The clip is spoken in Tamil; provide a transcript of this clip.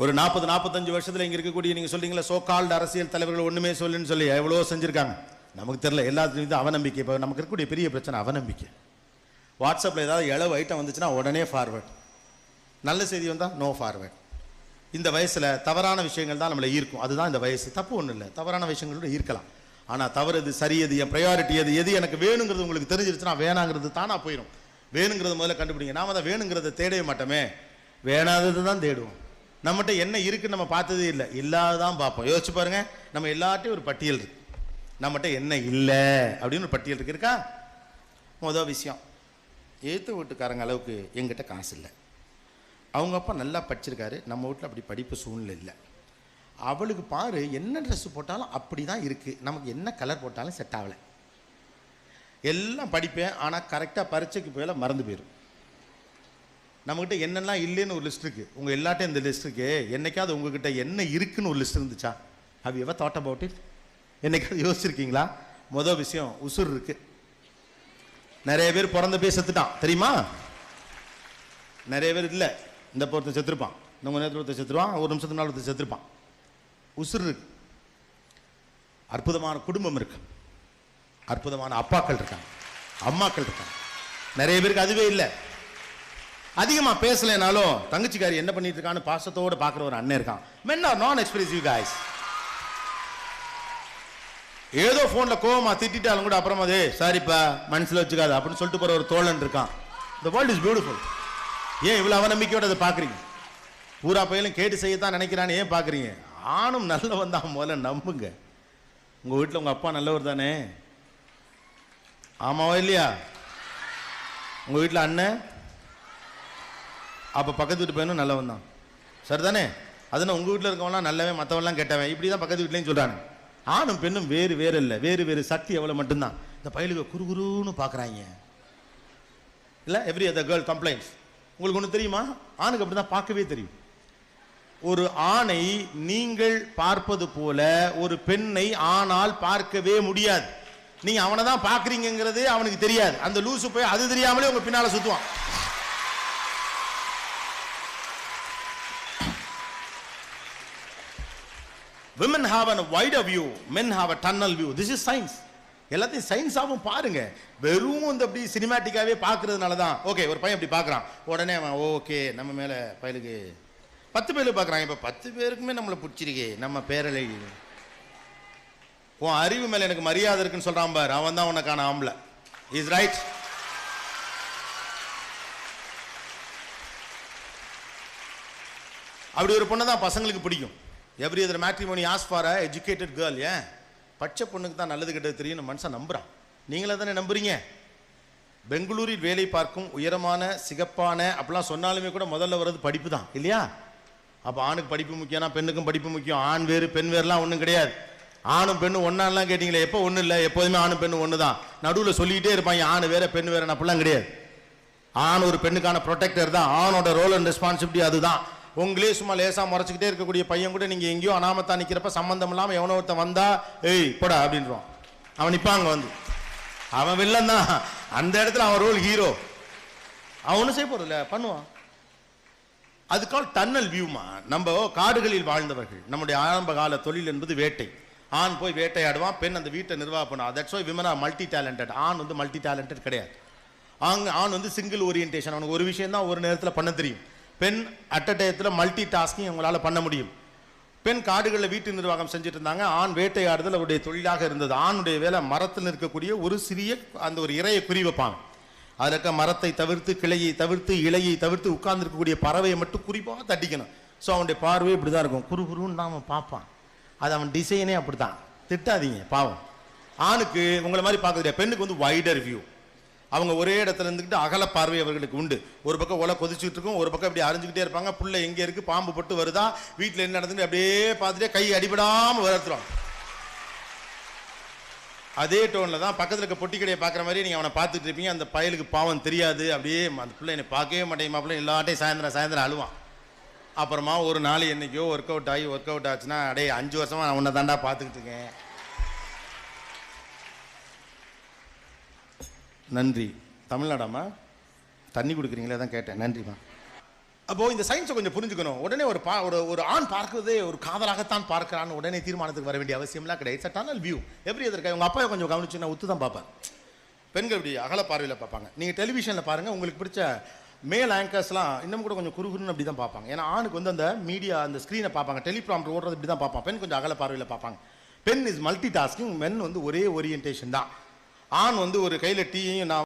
ஒரு நாற்பது நாற்பத்தஞ்சு வருஷத்தில் இங்கே இருக்கக்கூடிய நீங்கள் சொல்லிங்களா சோ கால்டு அரசியல் தலைவர்கள் ஒன்றுமே சொல்லுன்னு சொல்லி எவ்வளோ செஞ்சுருக்காங்க. நமக்கு தெரியல எல்லாத்துலையும் இது அவநம்பிக்கை. இப்போ நமக்கு இருக்கக்கூடிய பெரிய பிரச்சனை அவநம்பிக்கை. வாட்ஸ்அப்பில் ஏதாவது இளவு ஐட்டம் வந்துச்சுன்னா உடனே ஃபார்வேர்ட் நல்ல செய்தி வந்தால் நோ ஃபார்வேர்ட் இந்த வயசில் தவறான விஷயங்கள் தான் நம்மளை ஈர்க்கும். அதுதான் இந்த வயசு. தப்பு ஒன்றும் இல்லை. தவறான விஷயங்களோட ஈர்க்கலாம். ஆனால் தவறு எது சரி எது என் ப்ரையாரிட்டி எது எது எனக்கு வேணுங்கிறது உங்களுக்கு தெரிஞ்சிருச்சுன்னா வேணாங்கிறது தானாக போயிடும் வேணுங்கிறது முதல்ல கண்டுபிடிங்க. நாம் தான் வேணுங்கிறத தேடவே மாட்டோமே. வேணாதது தான் தேடுவோம். நம்மகிட்ட என்ன இருக்குன்னு நம்ம பார்த்ததே இல்லை. இல்லாததான் பார்ப்போம். யோசிச்சு பாருங்க. நம்ம எல்லார்ட்டையும் ஒரு பட்டியல் இருக்கு. நம்மகிட்ட என்ன இல்லை அப்படின்னு ஒரு பட்டியல் இருக்கு. இருக்கா? மொதல் விஷயம். எழுத்து வீட்டுக்காரங்க அளவுக்கு எங்கிட்ட காசு இல்லை. அவங்க அப்பா நல்லா படிச்சிருக்காரு. நம்ம வீட்டில் அப்படி படிப்பு சூழ்நிலை இல்லை. அவளுக்கு பாரு என்ன ட்ரெஸ் போட்டாலும் அப்படி தான் இருக்குது நமக்கு என்ன கலர் போட்டாலும் செட் ஆகலை. எல்லாம் படிப்பேன். ஆனால் கரெக்டாக பரீட்சைக்கு போயில மறந்து போயிடும் நம்மக்கிட்ட என்னெல்லாம் இல்லைன்னு ஒரு லிஸ்ட் இருக்குது உங்கள் எல்லாட்டையும் இந்த லிஸ்ட் இருக்கு. என்னைக்காவது உங்ககிட்ட என்ன இருக்குன்னு ஒரு லிஸ்ட் இருந்துச்சா? How ever thought about it என்னைக்காவது யோசிச்சிருக்கீங்களா? மொதல் விஷயம் உசுர் இருக்கு. நிறைய பேர் பிறந்த போய் செத்துட்டான். தெரியுமா? நிறைய பேர் இல்லை. இந்த பொறுத்த செத்துருப்பான். நம்ம நேரத்தில் ஒருத்தர் செத்துருவான். ஒரு நிமிஷத்துக்கு நாள் ஒருத்தர் செத்துருப்பான். உசுர் இருக்கு. அற்புதமான குடும்பம் இருக்கு. அற்புதமான அப்பாக்கள் இருக்காங்க. அம்மாக்கள் இருக்காங்க. நிறைய பேருக்கு அதுவே இல்லை. அதிகமாக பேசலைனாலும் தங்கச்சிக்காரி என்ன பண்ணிட்டு இருக்கான்னு பாசத்தோடு பார்க்குற ஒரு அண்ணன் இருக்கான். Men are non expressive guys ஏதோ ஃபோனில் கோவமாக திட்டாலும் கூட அப்புறமா அதே சாரிப்பா மனசில் வச்சுக்காது அப்படின்னு சொல்லிட்டு போகிற ஒரு தோழன் இருக்கான். த வேர்ல்ட் இஸ் பியூட்டிஃபுல் ஏன் இவ்வளோ அவநம்பிக்கையோட அதை பார்க்குறீங்க? பூரா பையலும் கேட்டு செய்யத்தான் நினைக்கிறான்னு ஏன் பார்க்குறீங்க? ஆணும் நல்லவன் தான் முதல்ல நம்புங்க. உங்கள் வீட்டில் உங்கள் அப்பா நல்லவர் தானே? ஆமாவா இல்லையா? உங்கள் வீட்டில் அண்ணன்? அப்போ பக்கத்து வீட்டு பையனும் நல்லவன் தான் சரிதானே அதுனா உங்கள் வீட்டில் இருக்கவன்லாம் நல்லவன் மற்றவன்லாம் கெட்டவன்? இப்படி தான் பக்கத்து வீட்லேயும் சொல்கிறாங்க ஆணும் பெண்ணும் வேறு வேறு இல்லை. வேறு வேறு சக்தி எவ்வளோ மட்டும்தான். இந்த பயலுக்கு குறுகுருன்னு பார்க்குறாங்க இல்லை எவ்ரி அதர் கேர்ள் கம்ப்ளைண்ட்ஸ் உங்களுக்கு ஒன்று தெரியுமா? ஆணுக்கு அப்படி தான் பார்க்கவே தெரியும். ஒரு ஆணை நீங்கள் பார்ப்பது போல ஒரு பெண்ணை ஆணால் பார்க்கவே முடியாது. நீங்கள் அவனை தான் பார்க்குறீங்கிறது அவனுக்கு தெரியாது. அந்த லூசு போய் அது தெரியாமலே உங்கள் பின்னால் சுற்றுவான் women have a wider view men have a tunnel view this is science எல்லாத்தையும் சயின்ஸாகவும் பாருங்க. வெறும் இந்த அப்படி சினிமேட்டிக்காகவே பார்க்கறதுனால தான். ஓகே ஒரு பையன் அப்படி பார்க்குறான். உடனே அவன் ஓகே நம்ம மேலே பயலுக்கு. பத்து பேர் பார்க்குறான் இப்போ பத்து பேருக்குமே நம்மளை பிடிச்சிருக்கே. நம்ம பேரலை. உன் அறிவு மேலே எனக்கு மரியாதை இருக்குன்னு சொல்கிறான் பார். அவன் தான் உனக்கான ஆம்பளை. இஸ் ரைட் அப்படி ஒரு பொண்ணை தான் பசங்களுக்கு பிடிக்கும். Every other matrimony as for a educated girl ஏன் பச்சை பொண்ணுக்கு தான் நல்லது கெட்டது தெரியும்னு மனுஷன் நம்புறான். நீங்களே தானே நம்புறீங்க? பெங்களூரில் வேலை பார்க்கும் உயரமான சிகப்பான அப்படிலாம் சொன்னாலுமே கூட முதல்ல வர்றது படிப்பு தான் இல்லையா? அப்போ ஆணுக்கு படிப்பு முக்கியம்னா பெண்ணுக்கும் படிப்பு முக்கியம். ஆண் வேறு பெண் வேறுலாம் ஒன்றும் கிடையாது. ஆணும் பெண்ணும் ஒன்னாலாம் கேட்டிங்களே எப்போ ஒன்றும் இல்லை? எப்போதுமே ஆணும் பெண்ணும் ஒன்று தான். நடுவில் சொல்லிக்கிட்டே இருப்பாங்க ஆண் வேற பெண் வேற அப்படிலாம் கிடையாது. ஆண் ஒரு பெண்ணுக்கான ப்ரொடெக்டர் தான். ஆணோட ரோல் அண்ட் ரெஸ்பான்சிபிலிட்டி அதுதான். உங்களே சும்மா லேசாக முறைச்சிக்கிட்டே இருக்கக்கூடிய பையன் கூட நீங்கள் எங்கேயோ அனாமத்தா நிற்கிறப்ப சம்மந்தம் இல்லாமல் எவனோ ஒருத்தன் வந்தா ஏய் போடா அப்படின்றான். அவன் நிற்பாங்க வந்து. அவன் வில்லன் தான். அந்த இடத்துல அவன் ரோல் ஹீரோ அவன் ஒன்றும் செய்ய போறதில்ல பண்ணுவான். அதுக்கால் டன்னல் வியூமா நம்ம காடுகளில் வாழ்ந்தவர்கள். நம்முடைய ஆரம்ப கால தொழில் என்பது வேட்டை. ஆண் போய் வேட்டையாடுவான் பெண் அந்த வீட்டை நிர்வாகம் பண்ணுவான். That's why women are multi talented ஆண் வந்து மல்டி டேலண்டட் கிடையாது. ஆங் ஆண் வந்து சிங்கிள் ஓரியன்டேஷன் அவனுக்கு ஒரு விஷயம் தான் ஒரு நேரத்தில் பண்ண தெரியும். பெண் அட் அ டயத்தில் மல்டி டாஸ்கிங் அவங்களால் பண்ண முடியும். பெண் காடுகளில் வீட்டு நிர்வாகம் செஞ்சுட்டு இருந்தாங்க ஆண் வேட்டையாடுதல் அவருடைய தொழிலாக இருந்தது. ஆணுடைய வேலை மரத்தில் இருக்கக்கூடிய ஒரு சிறிய அந்த ஒரு இறையை குறி வைப்பாங்க. அதில் இருக்க மரத்தை தவிர்த்து கிளையை தவிர்த்து இலையை தவிர்த்து உட்கார்ந்துருக்கக்கூடிய பறவையை மட்டும் குறிப்பாக தட்டிக்கணும். ஸோ அவனுடைய பார்வை இப்படி தான் இருக்கும். குறு குருன்னு தான் அவன் பார்ப்பான். அது அவன் டிசைனே அப்படி தான் திட்டாதீங்க பாவம். ஆணுக்கு உங்களை மாதிரி பார்க்க தெரியாது பெண்ணுக்கு வந்து வைடர் வியூ அவங்க ஒரே இடத்துல இருந்துக்கிட்டு அகல பார்வை அவர்களுக்கு உண்டு. ஒரு பக்கம் ஒலை கொதிச்சுட்டு இருக்கும் ஒரு பக்கம் இப்படி அரைஞ்சுக்கிட்டே இருப்பாங்க. புள்ள எங்கே இருக்குது பாம்பு பட்டு வருதா? வீட்டில் என்ன நடந்துன்னு அப்படியே பார்த்துட்டே கை அடிபடாமல் வளர்த்துறோம் அதே டோனில் தான் பக்கத்தில் இருக்க பொட்டி கடையை பார்க்குற மாதிரி நீங்கள் அவனை பார்த்துட்டு இருப்பீங்க. அந்த பயலுக்கு பாவம் தெரியாது. அப்படியே அந்த பிள்ளை என்னை பார்க்கவே மாட்டேங்க மாப்பிள்ளை எல்லாட்டையும் சாயந்தரம் சாயந்தரம் அழுவான். அப்புறமா ஒரு நாள் என்றைக்கோ ஒர்க் அவுட் ஆகி ஒர்க் அவுட் ஆச்சுன்னா அடே அஞ்சு வருஷமாக நான் உன்னை தாண்டா பார்த்துக்கிட்டு இருக்கேன். நன்றி. தமிழ்நாடாம்மா? தண்ணி கொடுக்குறீங்களே தான் கேட்டேன். நன்றிம்மா. அப்போ இந்த சயின்ஸை கொஞ்சம் புரிஞ்சுக்கணும். உடனே ஒரு பா ஒரு ஒரு ஆண் பார்க்குறதே ஒரு காதலாகத்தான் பார்க்குறான்னு உடனே தீர்மானத்துக்கு வர வேண்டிய அவசியம்லாம் கிடையாது. இட்ஸ் டனல் வியூ எப்படி எதற்காக உங்கள் அப்பா கொஞ்சம் கவனிச்சுன்னா ஒத்து தான் பார்ப்பேன் பெண்கள் இப்படி அகல பார்வையில் பார்ப்பாங்க. நீங்கள் டெலிவிஷனில் பாருங்கள் உங்களுக்கு பிடிச்ச மேல் ஆங்கர்ஸ்லாம் இன்னும் கூட கொஞ்சம் குறுகுறுன்னு அப்படி தான் பார்ப்பாங்க. ஏன்னா ஆணுக்கு வந்து அந்த மீடியா அந்த ஸ்க்ரீனை பார்ப்பாங்க. டெலிப்ராம்டர் ஓடுறது இப்படி தான் பார்ப்பாங்க. பெண் கொஞ்சம் அகல பார்வையில் பார்ப்பாங்க. பெண் இஸ் மல்டி டாஸ்கிங் மென் வந்து ஒரே ஓரியன்டேஷன் தான். ஆண் வந்து ஒரு கையில் டீயும் நான்